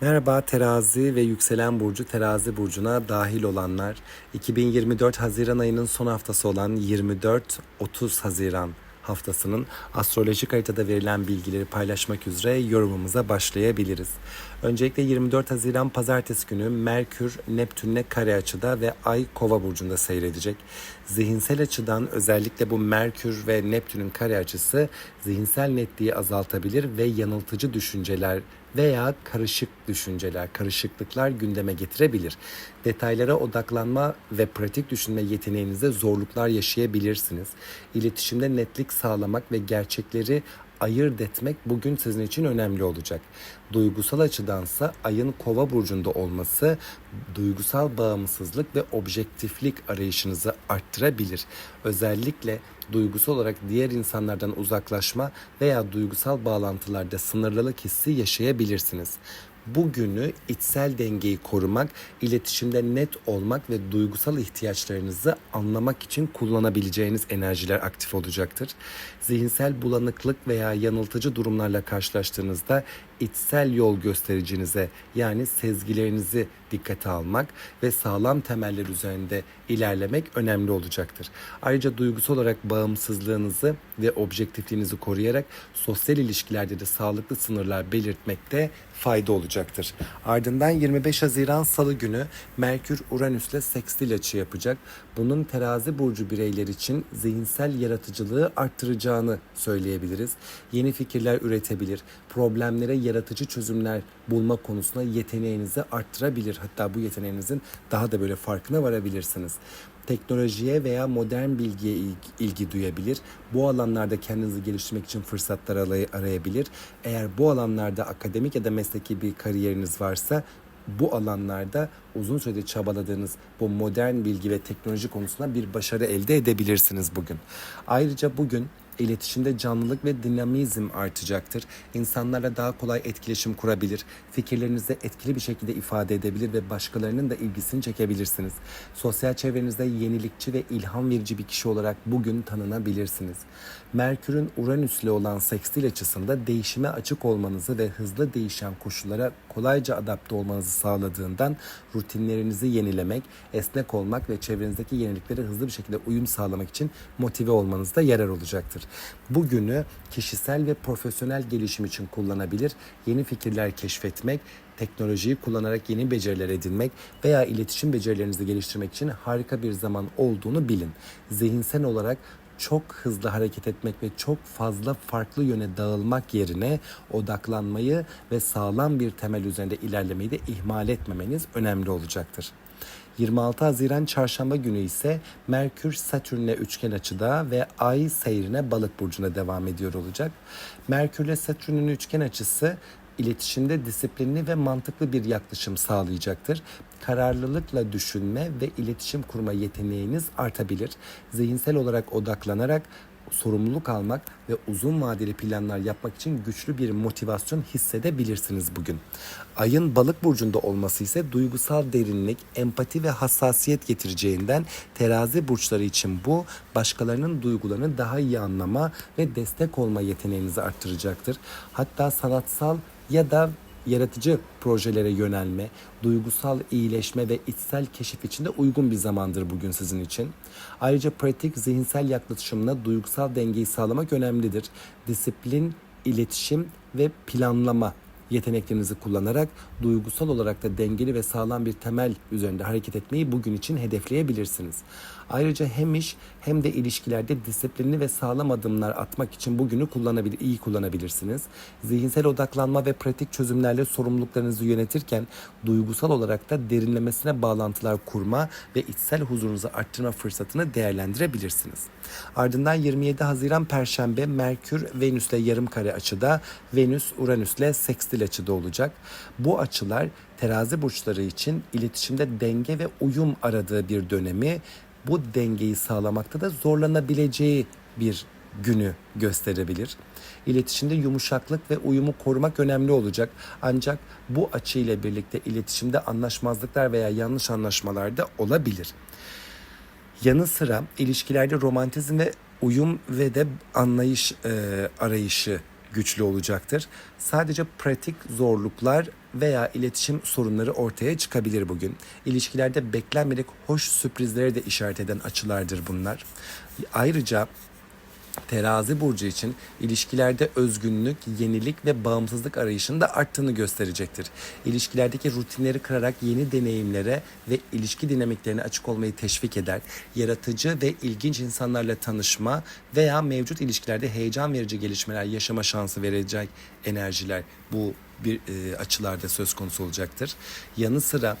Merhaba terazi ve yükselen burcu terazi burcuna dahil olanlar. 2024 Haziran ayının son haftası olan 24-30 Haziran haftasının astrolojik haritada verilen bilgileri paylaşmak üzere yorumumuza başlayabiliriz. Öncelikle 24 Haziran pazartesi günü Merkür Neptün'le kare açıda ve Ay Kova burcunda seyredecek. Zihinsel açıdan özellikle bu Merkür ve Neptün'ün kare açısı zihinsel netliği azaltabilir ve yanıltıcı düşünceler veya karışık düşünceler, karışıklıklar gündeme getirebilir. Detaylara odaklanma ve pratik düşünme yeteneğinizde zorluklar yaşayabilirsiniz. İletişimde netlik sağlamak ve gerçekleri ayırt etmek bugün sizin için önemli olacak. Duygusal açıdansa ayın kova burcunda olması duygusal bağımsızlık ve objektiflik arayışınızı arttırabilir. Özellikle duygusal olarak diğer insanlardan uzaklaşma veya duygusal bağlantılarda sınırlılık hissi yaşayabilirsiniz. Bugünü içsel dengeyi korumak, iletişimde net olmak ve duygusal ihtiyaçlarınızı anlamak için kullanabileceğiniz enerjiler aktif olacaktır. Zihinsel bulanıklık veya yanıltıcı durumlarla karşılaştığınızda içsel yol göstericinize yani sezgilerinizi dikkate almak ve sağlam temeller üzerinde ilerlemek önemli olacaktır. Ayrıca duygusal olarak bağımsızlığınızı ve objektifliğinizi koruyarak sosyal ilişkilerde de sağlıklı sınırlar belirtmekte fayda olacaktır. Ardından 25 Haziran Salı günü Merkür Uranüs'le sekstil açı yapacak. Bunun terazi burcu bireyler için zihinsel yaratıcılığı arttıracağını söyleyebiliriz. Yeni fikirler üretebilir, problemlere yaratıcı çözümler bulma konusunda yeteneğinizi arttırabilir. Hatta bu yeteneğinizin daha da böyle farkına varabilirsiniz teknolojiye veya modern bilgiye ilgi duyabilir. Bu alanlarda kendinizi geliştirmek için fırsatlar arayabilir. Eğer bu alanlarda akademik ya da mesleki bir kariyeriniz varsa bu alanlarda uzun süredir çabaladığınız bu modern bilgi ve teknoloji konusunda bir başarı elde edebilirsiniz bugün. Ayrıca bugün iletişimde canlılık ve dinamizm artacaktır. İnsanlarla daha kolay etkileşim kurabilir, fikirlerinizi etkili bir şekilde ifade edebilir ve başkalarının da ilgisini çekebilirsiniz. Sosyal çevrenizde yenilikçi ve ilham verici bir kişi olarak bugün tanınabilirsiniz. Merkür'ün Uranüs'le olan sekstil açısında değişime açık olmanızı ve hızlı değişen koşullara kolayca adapte olmanızı sağladığından rutinlerinizi yenilemek, esnek olmak ve çevrenizdeki yeniliklere hızlı bir şekilde uyum sağlamak için motive olmanızda yarar olacaktır. Bugünü kişisel ve profesyonel gelişim için kullanabilir, yeni fikirler keşfetmek, teknolojiyi kullanarak yeni beceriler edinmek veya iletişim becerilerinizi geliştirmek için harika bir zaman olduğunu bilin. Zihinsel olarak çok hızlı hareket etmek ve çok fazla farklı yöne dağılmak yerine odaklanmayı ve sağlam bir temel üzerinde ilerlemeyi de ihmal etmemeniz önemli olacaktır. 26 Haziran Çarşamba günü ise Merkür Satürn'le üçgen açıda ve Ay seyrine Balık burcuna devam ediyor olacak. Merkür ile Satürn'ün üçgen açısı iletişimde disiplinli ve mantıklı bir yaklaşım sağlayacaktır. Kararlılıkla düşünme ve iletişim kurma yeteneğiniz artabilir. Zihinsel olarak odaklanarak sorumluluk almak ve uzun vadeli planlar yapmak için güçlü bir motivasyon hissedebilirsiniz bugün. Ayın balık burcunda olması ise duygusal derinlik, empati ve hassasiyet getireceğinden terazi burçları için bu başkalarının duygularını daha iyi anlama ve destek olma yeteneğinizi arttıracaktır. Hatta sanatsal ya da yaratıcı projelere yönelme, duygusal iyileşme ve içsel keşif için de uygun bir zamandır bugün sizin için. Ayrıca pratik zihinsel yaklaşımla duygusal dengeyi sağlamak önemlidir. Disiplin, iletişim ve planlama yeteneklerinizi kullanarak duygusal olarak da dengeli ve sağlam bir temel üzerinde hareket etmeyi bugün için hedefleyebilirsiniz. Ayrıca hem iş hem de ilişkilerde disiplinli ve sağlam adımlar atmak için bugünü kullanabilir, iyi kullanabilirsiniz. Zihinsel odaklanma ve pratik çözümlerle sorumluluklarınızı yönetirken duygusal olarak da derinlemesine bağlantılar kurma ve içsel huzurunuzu arttırma fırsatını değerlendirebilirsiniz. Ardından 27 Haziran Perşembe Merkür Venüs'le yarım kare açıda, Venüs Uranüs'le sekstil açıda olacak. Bu açılar terazi burçları için iletişimde denge ve uyum aradığı bir dönemi bu dengeyi sağlamakta da zorlanabileceği bir günü gösterebilir. İletişimde yumuşaklık ve uyumu korumak önemli olacak. Ancak bu açı ile birlikte iletişimde anlaşmazlıklar veya yanlış anlaşmalar da olabilir. Yanı sıra ilişkilerde romantizm ve uyum ve de anlayış e, arayışı güçlü olacaktır. Sadece pratik zorluklar veya iletişim sorunları ortaya çıkabilir bugün. İlişkilerde beklenmedik hoş sürprizlere de işaret eden açılardır bunlar. Ayrıca Terazi burcu için ilişkilerde özgünlük, yenilik ve bağımsızlık arayışının da arttığını gösterecektir. İlişkilerdeki rutinleri kırarak yeni deneyimlere ve ilişki dinamiklerine açık olmayı teşvik eder. Yaratıcı ve ilginç insanlarla tanışma veya mevcut ilişkilerde heyecan verici gelişmeler yaşama şansı verecek enerjiler bu bir e, açılarda söz konusu olacaktır. Yanı sıra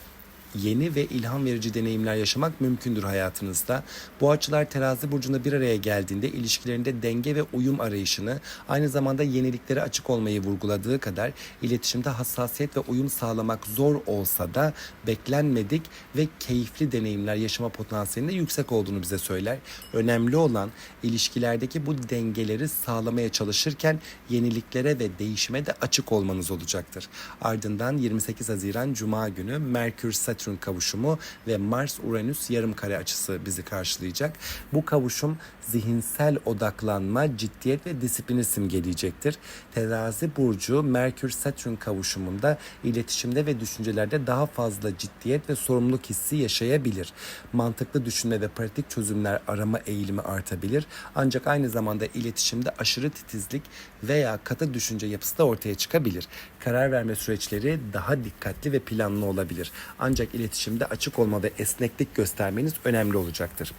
yeni ve ilham verici deneyimler yaşamak mümkündür hayatınızda. Bu açılar terazi burcunda bir araya geldiğinde ilişkilerinde denge ve uyum arayışını aynı zamanda yeniliklere açık olmayı vurguladığı kadar iletişimde hassasiyet ve uyum sağlamak zor olsa da beklenmedik ve keyifli deneyimler yaşama potansiyelinde yüksek olduğunu bize söyler. Önemli olan ilişkilerdeki bu dengeleri sağlamaya çalışırken yeniliklere ve değişime de açık olmanız olacaktır. Ardından 28 Haziran Cuma günü Merkür Satürn kavuşumu ve Mars Uranüs yarım kare açısı bizi karşılayacak. Bu kavuşum zihinsel odaklanma, ciddiyet ve disiplini simgeleyecektir. Terazi burcu Merkür Satürn kavuşumunda iletişimde ve düşüncelerde daha fazla ciddiyet ve sorumluluk hissi yaşayabilir. Mantıklı düşünme ve pratik çözümler arama eğilimi artabilir. Ancak aynı zamanda iletişimde aşırı titizlik veya katı düşünce yapısı da ortaya çıkabilir. Karar verme süreçleri daha dikkatli ve planlı olabilir. Ancak iletişimde açık olma ve esneklik göstermeniz önemli olacaktır.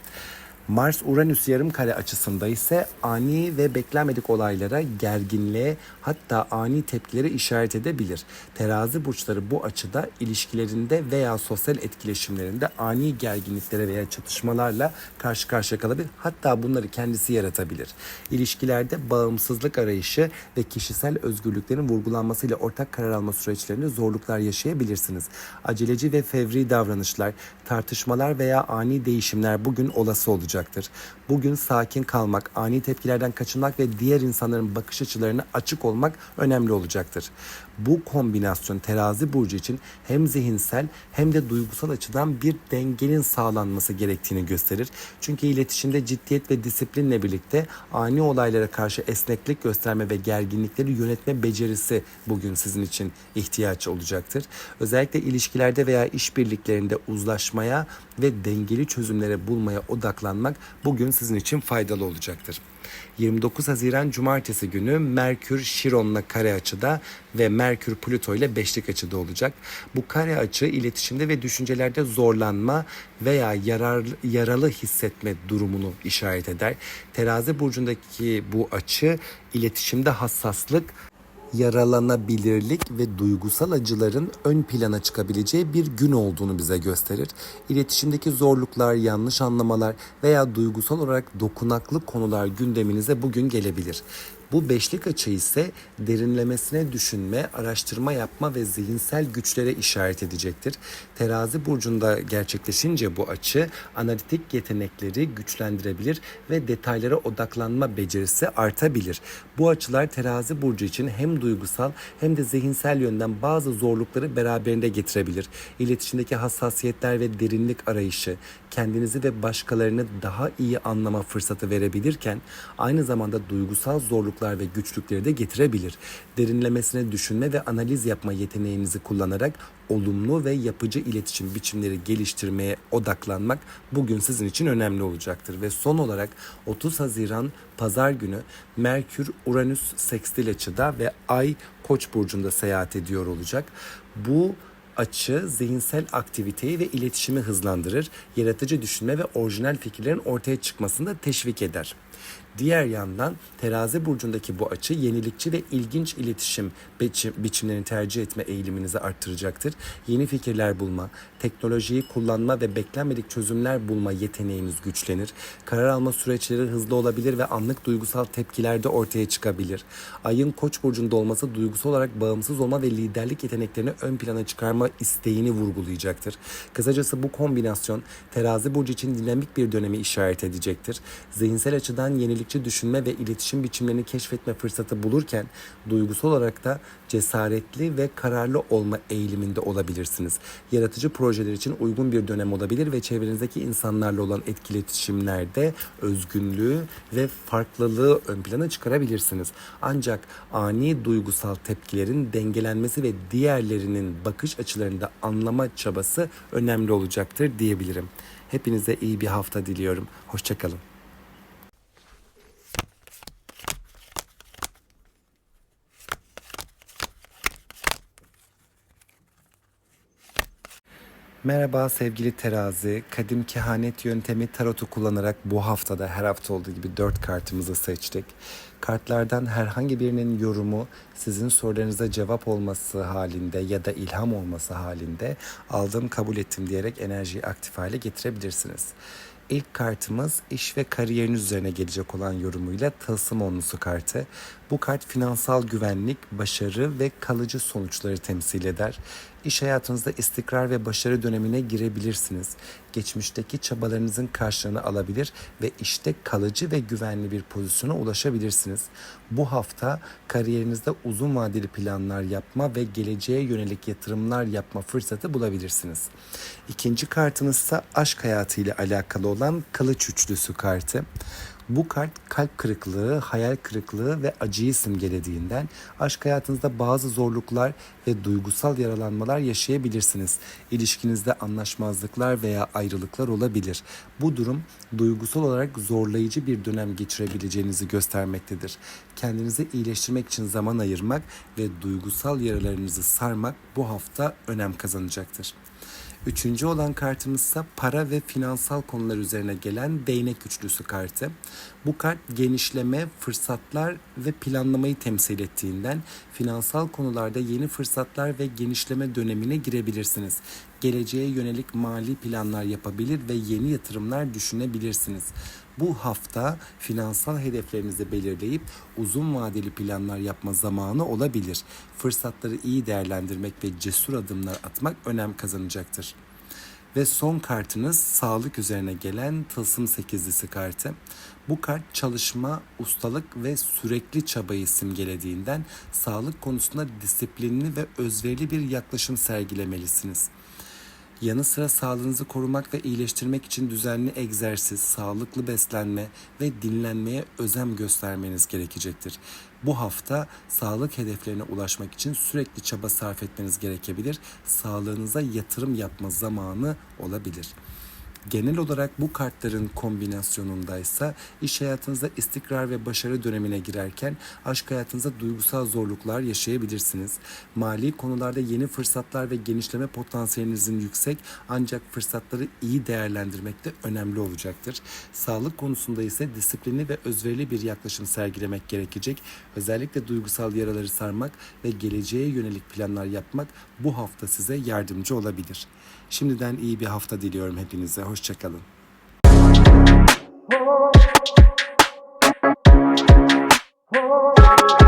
Mars Uranüs yarım kare açısında ise ani ve beklenmedik olaylara, gerginliğe hatta ani tepkilere işaret edebilir. Terazi burçları bu açıda ilişkilerinde veya sosyal etkileşimlerinde ani gerginliklere veya çatışmalarla karşı karşıya kalabilir. Hatta bunları kendisi yaratabilir. İlişkilerde bağımsızlık arayışı ve kişisel özgürlüklerin vurgulanmasıyla ortak karar alma süreçlerinde zorluklar yaşayabilirsiniz. Aceleci ve fevri davranışlar, tartışmalar veya ani değişimler bugün olası olacak olacaktır. Bugün sakin kalmak, ani tepkilerden kaçınmak ve diğer insanların bakış açılarına açık olmak önemli olacaktır. Bu kombinasyon terazi burcu için hem zihinsel hem de duygusal açıdan bir dengenin sağlanması gerektiğini gösterir. Çünkü iletişimde ciddiyet ve disiplinle birlikte ani olaylara karşı esneklik gösterme ve gerginlikleri yönetme becerisi bugün sizin için ihtiyaç olacaktır. Özellikle ilişkilerde veya işbirliklerinde uzlaşmaya ve dengeli çözümlere bulmaya odaklanmak bugün sizin için faydalı olacaktır. 29 Haziran Cumartesi günü Merkür Şiron'la kare açıda ve Merkür Plüto ile beşlik açıda olacak. Bu kare açı iletişimde ve düşüncelerde zorlanma veya yarar, yaralı hissetme durumunu işaret eder. Terazi burcundaki bu açı iletişimde hassaslık yaralanabilirlik ve duygusal acıların ön plana çıkabileceği bir gün olduğunu bize gösterir. İletişimdeki zorluklar, yanlış anlamalar veya duygusal olarak dokunaklı konular gündeminize bugün gelebilir. Bu beşlik açı ise derinlemesine düşünme, araştırma yapma ve zihinsel güçlere işaret edecektir. Terazi burcunda gerçekleşince bu açı analitik yetenekleri güçlendirebilir ve detaylara odaklanma becerisi artabilir. Bu açılar terazi burcu için hem duygusal hem de zihinsel yönden bazı zorlukları beraberinde getirebilir. İletişimdeki hassasiyetler ve derinlik arayışı kendinizi ve başkalarını daha iyi anlama fırsatı verebilirken aynı zamanda duygusal zorluklar ve güçlükleri de getirebilir. Derinlemesine düşünme ve analiz yapma yeteneğinizi kullanarak olumlu ve yapıcı iletişim biçimleri geliştirmeye odaklanmak bugün sizin için önemli olacaktır. Ve son olarak 30 Haziran Pazar günü Merkür Uranüs sekstil açıda ve Ay Koç burcunda seyahat ediyor olacak. Bu açı zihinsel aktiviteyi ve iletişimi hızlandırır, yaratıcı düşünme ve orijinal fikirlerin ortaya çıkmasını da teşvik eder. Diğer yandan terazi burcundaki bu açı yenilikçi ve ilginç iletişim biçim, biçimlerini tercih etme eğiliminizi arttıracaktır. Yeni fikirler bulma, teknolojiyi kullanma ve beklenmedik çözümler bulma yeteneğiniz güçlenir. Karar alma süreçleri hızlı olabilir ve anlık duygusal tepkiler de ortaya çıkabilir. Ayın koç burcunda olması duygusal olarak bağımsız olma ve liderlik yeteneklerini ön plana çıkarma isteğini vurgulayacaktır. Kısacası bu kombinasyon terazi burcu için dinamik bir dönemi işaret edecektir. Zihinsel açıdan yenilikçi düşünme ve iletişim biçimlerini keşfetme fırsatı bulurken duygusal olarak da cesaretli ve kararlı olma eğiliminde olabilirsiniz. Yaratıcı projeler için uygun bir dönem olabilir ve çevrenizdeki insanlarla olan etkileşimlerde özgünlüğü ve farklılığı ön plana çıkarabilirsiniz. Ancak ani duygusal tepkilerin dengelenmesi ve diğerlerinin bakış açılarını da anlama çabası önemli olacaktır diyebilirim. Hepinize iyi bir hafta diliyorum. Hoşçakalın. Merhaba sevgili terazi. Kadim kehanet yöntemi tarotu kullanarak bu haftada her hafta olduğu gibi 4 kartımızı seçtik. Kartlardan herhangi birinin yorumu sizin sorularınıza cevap olması halinde ya da ilham olması halinde aldım kabul ettim diyerek enerjiyi aktif hale getirebilirsiniz. İlk kartımız iş ve kariyeriniz üzerine gelecek olan yorumuyla tılsım onlusu kartı. Bu kart finansal güvenlik, başarı ve kalıcı sonuçları temsil eder. İş hayatınızda istikrar ve başarı dönemine girebilirsiniz. Geçmişteki çabalarınızın karşılığını alabilir ve işte kalıcı ve güvenli bir pozisyona ulaşabilirsiniz. Bu hafta kariyerinizde uzun vadeli planlar yapma ve geleceğe yönelik yatırımlar yapma fırsatı bulabilirsiniz. İkinci kartınız ise aşk hayatı ile alakalı olan kılıç üçlüsü kartı. Bu kart kalp kırıklığı, hayal kırıklığı ve acıyı simgelediğinden aşk hayatınızda bazı zorluklar ve duygusal yaralanmalar yaşayabilirsiniz. İlişkinizde anlaşmazlıklar veya ayrılıklar olabilir. Bu durum duygusal olarak zorlayıcı bir dönem geçirebileceğinizi göstermektedir. Kendinizi iyileştirmek için zaman ayırmak ve duygusal yaralarınızı sarmak bu hafta önem kazanacaktır. Üçüncü olan kartımız ise para ve finansal konular üzerine gelen değnek üçlüsü kartı. Bu kart genişleme, fırsatlar ve planlamayı temsil ettiğinden finansal konularda yeni fırsatlar ve genişleme dönemine girebilirsiniz. Geleceğe yönelik mali planlar yapabilir ve yeni yatırımlar düşünebilirsiniz. Bu hafta finansal hedeflerinizi belirleyip uzun vadeli planlar yapma zamanı olabilir. Fırsatları iyi değerlendirmek ve cesur adımlar atmak önem kazanacaktır. Ve son kartınız sağlık üzerine gelen tılsım sekizlisi kartı. Bu kart çalışma, ustalık ve sürekli çabayı simgelediğinden sağlık konusunda disiplinli ve özverili bir yaklaşım sergilemelisiniz. Yanı sıra sağlığınızı korumak ve iyileştirmek için düzenli egzersiz, sağlıklı beslenme ve dinlenmeye özen göstermeniz gerekecektir. Bu hafta sağlık hedeflerine ulaşmak için sürekli çaba sarf etmeniz gerekebilir. Sağlığınıza yatırım yapma zamanı olabilir. Genel olarak bu kartların kombinasyonundaysa iş hayatınızda istikrar ve başarı dönemine girerken aşk hayatınızda duygusal zorluklar yaşayabilirsiniz. Mali konularda yeni fırsatlar ve genişleme potansiyelinizin yüksek ancak fırsatları iyi değerlendirmek de önemli olacaktır. Sağlık konusunda ise disiplinli ve özverili bir yaklaşım sergilemek gerekecek. Özellikle duygusal yaraları sarmak ve geleceğe yönelik planlar yapmak bu hafta size yardımcı olabilir. Şimdiden iyi bir hafta diliyorum hepinize. Hoşçakalın. Oh